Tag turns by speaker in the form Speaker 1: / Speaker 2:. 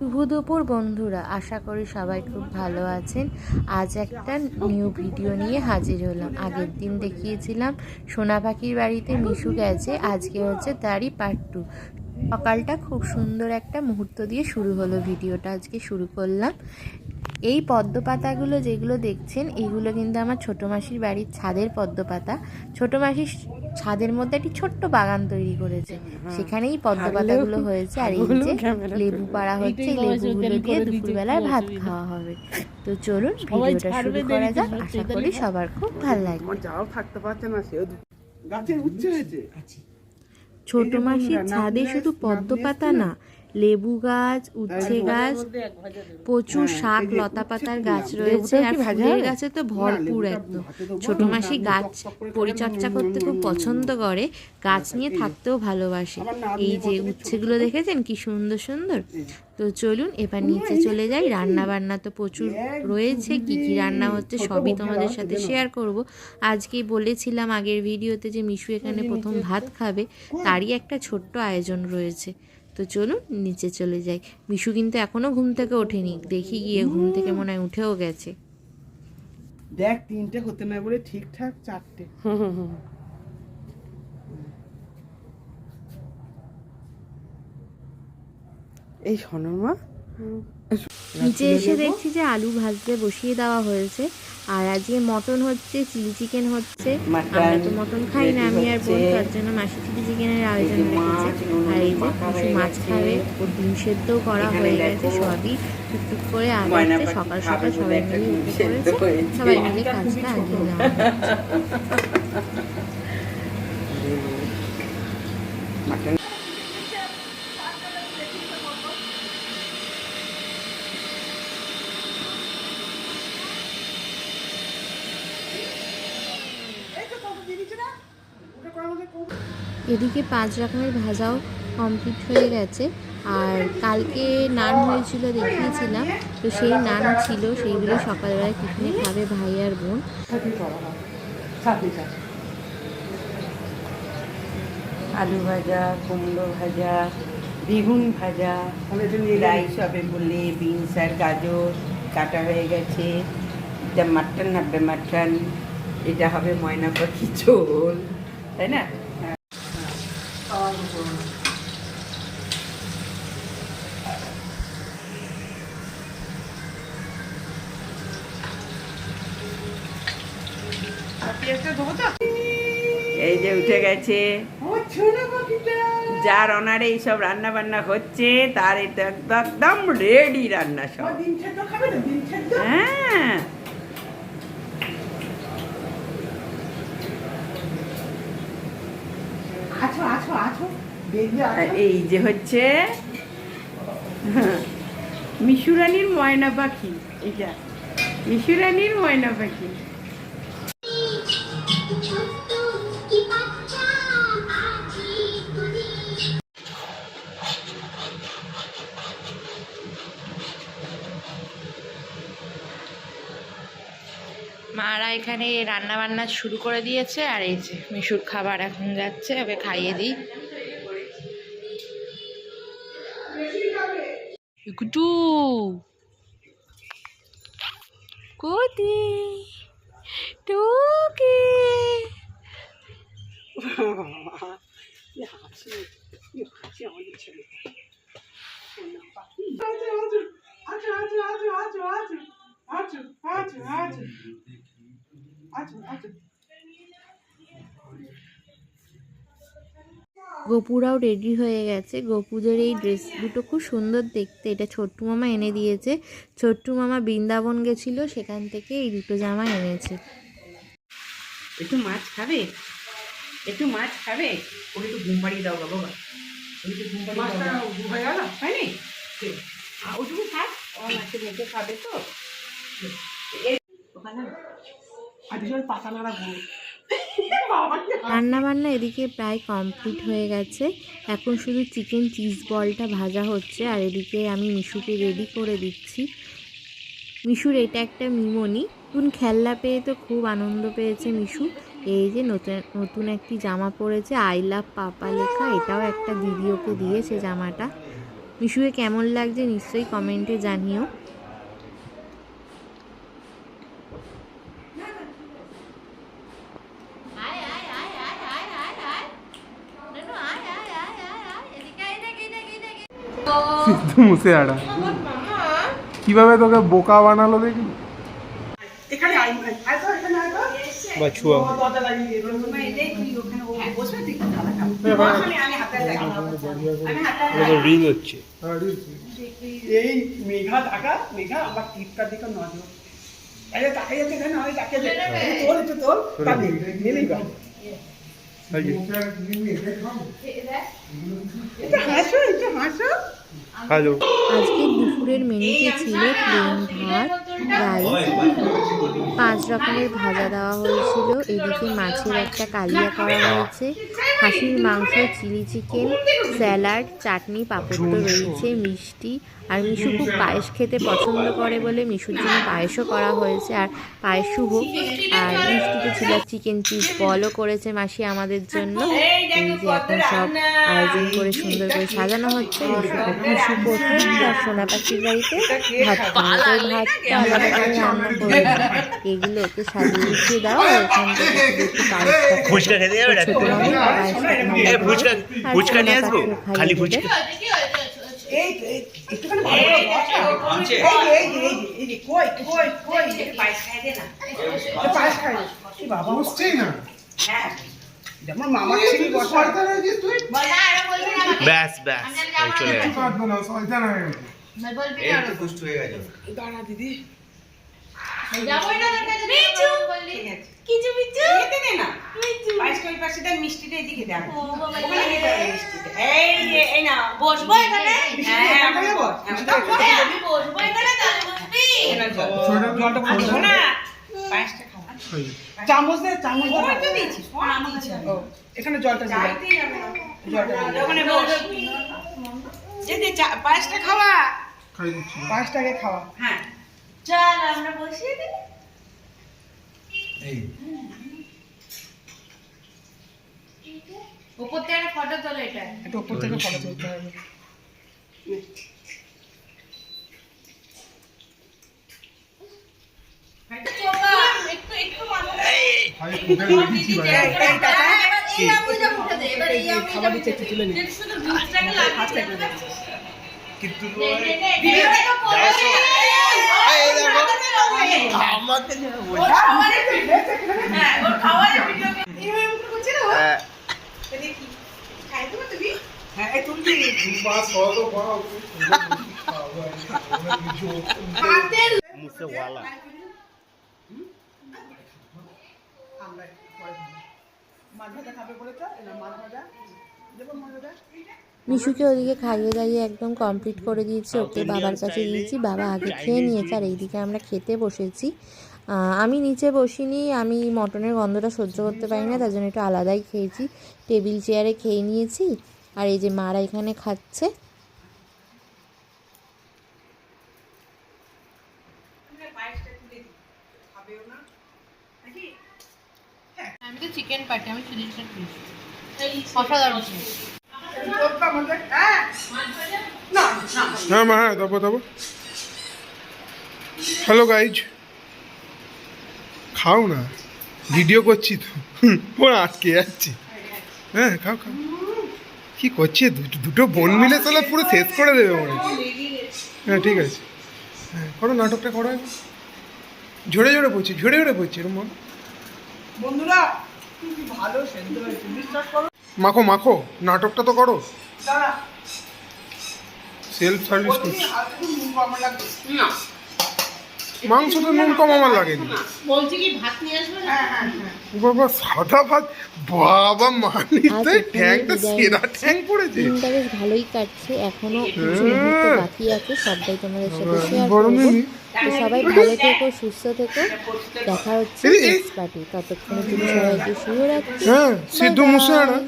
Speaker 1: শুভ দুপুর বন্ধুরা, আশা করি সবাই খুব ভালো আছেন। আজ একটা নিউ ভিডিও নিয়ে হাজির হলাম। আগের দিন দেখিয়েছিলাম, সোনা পাখির বাড়িতে মিশু গেছে, আজকে হচ্ছে তারই পার্ট টু সকালটা খুব সুন্দর একটা মুহূর্ত দিয়ে শুরু হলো ভিডিওটা আজকে শুরু করলাম। এই পদ্ম পাতাগুলো যেগুলো দেখছেন, এগুলো কিন্তু আমার ছোটো মাসির বাড়ির ছাদের পদ্ম পাতা ছোটো মাসির ছাদের মধ্যে একটি ছোট্ট বাগান তৈরি করেছে। সেখানেই পদ্ম পাতাগুলো হয়েছে। আর এই যে লেবু পাড়া হচ্ছে এই লেবুগুলো দিয়ে দুপুরবেলায় ভাত খাওয়া হবে। তো চলুন ভিডিওটা শুরু করা যাক। আশা করি সবার খুব ভালো লাগবে।
Speaker 2: যাও থাকতে পারছে না সেও গাছে উচ্ছে হয়েছে।
Speaker 1: ছোট মাসির ছাদে শুধু পদ্ম পাতা না লেবু গাছ উচ্ছে গাছ প্রচুর শাক লতা পাতার গাছ রয়েছে আর ফুলের গাছে তো ভরপুর একদম। ছোট মাসি গাছ পরিচর্যা করতে খুব পছন্দ করে গাছ নিয়ে থাকতেও ভালোবাসে। এই যে উচ্ছেগুলো দেখেছেন? কি সুন্দর সুন্দর। তো চলুন এবার নিচে চলে যাই। রান্না বান্না তো প্রচুর রয়েছে। কি কি রান্না হচ্ছে সবই তোমাদের সাথে শেয়ার করব। আজকেই বলেছিলাম আগের ভিডিওতে যে মিশু এখানে প্রথম ভাত খাবে। তারই একটা ছোট্ট আয়োজন রয়েছে। তো চলুন নিচে চলে যাই। মিশু কিন্তু এখনও ঘুম থেকে ওঠেনি। দেখি গিয়ে ঘুম থেকে মনে হয় উঠেও গেছে।
Speaker 2: দেখ তিনটে হতে না বলে ঠিকঠাক চারটে। এই সনমা
Speaker 1: নিচে এসে দেখছি যে আলু ভাজতে বসিয়ে দেওয়া হয়েছে। আর আজকে মটন হচ্ছে চিলি চিকেন হচ্ছে। আমরা তো মটন খাই না আমি আর বোন তার জন্য মাসি চিলি চিকেনের আয়োজন রেখেছে। আর এই যে কিছু মাছ খাবে ও ডিম সেদ্ধও করা হয়ে গেছে সবই। টুকটুক করে আগাচ্ছে সকাল সকাল সবাই মিলে উঠে সবাই মিলে কাজটা নেওয়া হচ্ছে। এদিকে পাঁচ রকমের ভাজাও কমপ্লিট হয়ে গেছে। আর কালকে নান হয়েছিল দেখিয়েছিলাম, তো সেই নান ছিল, সেইগুলো সকালবেলায় টিফিনে খাবে ভাই আর বোন।
Speaker 3: আলু ভাজা, কুমড়ো ভাজা, বেগুন ভাজা, রাইস হবে বললে বিনস আর গাজর কাটা হয়ে গেছে। এটা মাটন হবে মাটন, এটা হবে ময়না পাখি ঝোল। তাই না? এই যে উঠে গেছে। যার অনারে এইসব রান্না বান্না হচ্ছে তার এটা একদম রেডি রান্না সব। হ্যাঁ
Speaker 2: আছো আছো আছো দেখবে
Speaker 3: আর এই যে হচ্ছে, মিশুরানির ময়না পাখি এটা মিশুরানির ময়না পাখি।
Speaker 1: মারা এখানে রান্না বান্না শুরু করে দিয়েছে, আর এই যে মিশুর খাবার এখন যাচ্ছে, ওকে খাইয়ে দিই। 구두
Speaker 2: 고디 도기 야 지금 이거 같이 어디 지 아주 아주 아주 아주 아주 아주 아주 아주 아주 아주 아주 아주
Speaker 1: গোপুরাও রেডি হয়ে গেছে। গোপুদের এই ড্রেস দুটো খুব সুন্দর দেখতে। এটা ছোট্টু মামা এনে দিয়েছে। ছোট্টু মামা বৃন্দাবন গেছিল সেখান থেকে এই দুটো জামা এনেছে।
Speaker 3: একটু মাছ খাবে? একটু মাছ খাবে? ওকে একটু ঘুম পাড়িয়ে দাও বাবা। ওকে একটু ঘুম পাড়িয়ে দাও
Speaker 2: মাছটা হয়ে গেল?
Speaker 3: হয়নি? আ, ওটুকু থাক ও মাছের মুখে খাবে তো। ওখানে
Speaker 2: আজকে পাতা নাড়া গুঁড়ো বাবা কি
Speaker 1: রান্না বান্না এদিকে প্রায় কমপ্লিট হয়ে গেছে। এখন শুধু চিকেন চিজ বলটা ভাজা হচ্ছে আর এদিকে আমি মিশুকে রেডি করে দিচ্ছি। মিশুর এটা একটা মিমনি। নতুন খেলনা পেয়ে তো খুব আনন্দ পেয়েছে মিশু। এই যে নতুন নতুন একটি জামা পরেছে আই লাভ পাপা লেখা। এটাও একটা দিদি ওকে দিয়েছে জামাটা। মিশুকে কেমন লাগছে নিশ্চয়ই কমেন্টে জানিও।
Speaker 4: সিদ্ধু মুসে আড়া কীভাবে তোকে বোকা বানালো দেখি
Speaker 2: এখানে আই আই তো এখানে আই তো।
Speaker 4: বাছুয়া
Speaker 2: দরজা লাগিয়ে দিয়ে দিল।
Speaker 4: রিল হচ্ছে।
Speaker 2: এই মেঘা টাকা মেঘা আমার টিপটার দিকে নজর। আরে তাকে আমি তাকে তোর একটু তোর। তাকে নিলেই বা এটা হাসো এটা হাসো।
Speaker 4: হ্যালো
Speaker 1: আজকে দুপুরের মেনুতে ছিল প্লেন ভাত রাইস পাঁচ রকমের ভাজা দেওয়া হয়েছিল। এদিকে মাছের একটা কালিয়া করা হয়েছে। খাসির মাংস chili chicken salad chutney papad তো রয়েছে মিষ্টি আর মিশু খুব পায়েস খেতে পছন্দ করে বলে মিশুর জন্য পায়েসও করা হয়েছে আর পায়েস শুভ। আর মিষ্টিতে ছিল চিকেন চিজ বলও করেছে মাসি আমাদের জন্য। এই যে এখন সব আয়োজন করে সুন্দর করে সাজানো হচ্ছে। মিশু প্রথম তার সোনা পাখির বাড়িতে ভাত ভাতটা আলাদা করে রান্না করবে। এগুলো ওকে সাজিয়ে গুছিয়ে দাও ওখান থেকে একটু পায়েসটা।
Speaker 5: ফুচকা
Speaker 1: পায়েসটা আর
Speaker 5: নিয়ে আসব? খালি ফুচকা?
Speaker 2: এই এই একটুখানি ভালো করে বস। এই যে, এই যে, এই যে, কই কই কই? পায়েস খাই দে না। পায়েস খাই কি বাবা?
Speaker 4: বুঝছেই না।
Speaker 2: হ্যাঁ। যেমন ছেলে
Speaker 4: তুই
Speaker 5: ব্যাস ব্যাস
Speaker 4: না হয়ে
Speaker 2: দাঁড়া দিদি। না ওই পাশে মিষ্টিটা এদিকে এই যে, এই না
Speaker 6: বসবো এখানে
Speaker 2: হ্যাঁ বস হ্যাঁ,
Speaker 6: হ্যাঁ, বসবো এখানে তাহলে বসবি।
Speaker 4: ছোট-
Speaker 2: জলটা বসবো না পায়েসটা খাও চামচ দে চামচ দে ওই তো দিয়েছি ও এখানে জলটা
Speaker 6: ওখানে বস
Speaker 2: পায়েসটা খাওয়া
Speaker 4: খাই দিচ্ছি
Speaker 2: পায়েসটাকে খাওয়া হ্যাঁ
Speaker 6: চল বসিয়ে দিই উপর থেকে ফটো তোলো এটা
Speaker 2: একটু উপর থেকে ফটো তুলতে হবে এই, এই
Speaker 6: এই এই।
Speaker 5: কিন্তু
Speaker 2: তুলবি
Speaker 4: পাঁচ ছয় তো
Speaker 2: মাছ ভাজা খাবে দেবো মাছ ভাজা?
Speaker 1: মিশুকে ওদিকে খাইয়ে দাইয়ে একদম কমপ্লিট করে দিয়েছি ওকে বাবার কাছে দিয়েছি বাবা আগে খেয়ে নিয়েছে আর এইদিকে আমরা খেতে বসেছি। আমি নিচে বসিনি আমি মটনের গন্ধটা সহ্য করতে পারি না তার জন্য একটু আলাদাই খেয়েছি। টেবিল চেয়ারে খেয়ে নিয়েছি আর এই যে মারা এখানে খাচ্ছে।
Speaker 6: আমি তো চিকেন পাটি আমি চিলি চিকেন অসাধারণ।
Speaker 2: হ্যাঁ?
Speaker 4: হ্যাঁ মা হ্যাঁ তারপর তারপর হ্যালো গাইজ খাও না ভিডিও করছি তো। ওরা আটকে যাচ্ছে। হ্যাঁ খাও খাও। কি করছে? দুটো বোন মিলে তাহলে পুরো শেষ করে দেবে মনে হ্যাঁ। ঠিক আছে। হ্যাঁ করো নাটকটা করো। ঝরে ঝরে পড়ছে ঝরে ঝরে পড়ছে এরকম
Speaker 2: বন্ধুরা ভালো সেদ্ধ হয়েছে? বিশ্বাস করো
Speaker 4: মাখো মাখো। নাটকটা তো করো। সেলফ সার্ভিস করছি। মাংস তো নুন কম আমার লাগেনি
Speaker 6: বলছি কি ভাত নিয়ে আসবে না?
Speaker 2: হ্যাঁ হ্যাঁ হ্যাঁ।
Speaker 4: বাবা সাদা ভাত? বাবা মানিতে
Speaker 1: আজ
Speaker 4: ঠ্যাংটা সেরা ঠ্যাং পড়েছে।
Speaker 1: দিনটা বেশ ভালোই কাটছে। এখনও কিছু মুহূর্ত বাকি আছে সবটাই তোমাদের সাথে শেয়ার করব। তো সবাই ভালো থেকো সুস্থ থেকো। দেখা হচ্ছে নেক্সট পার্টি ততক্ষণের জন্য সবাইকে শুভ রাখছি
Speaker 4: হ্যাঁ সিদ্ধু মুসে আড়া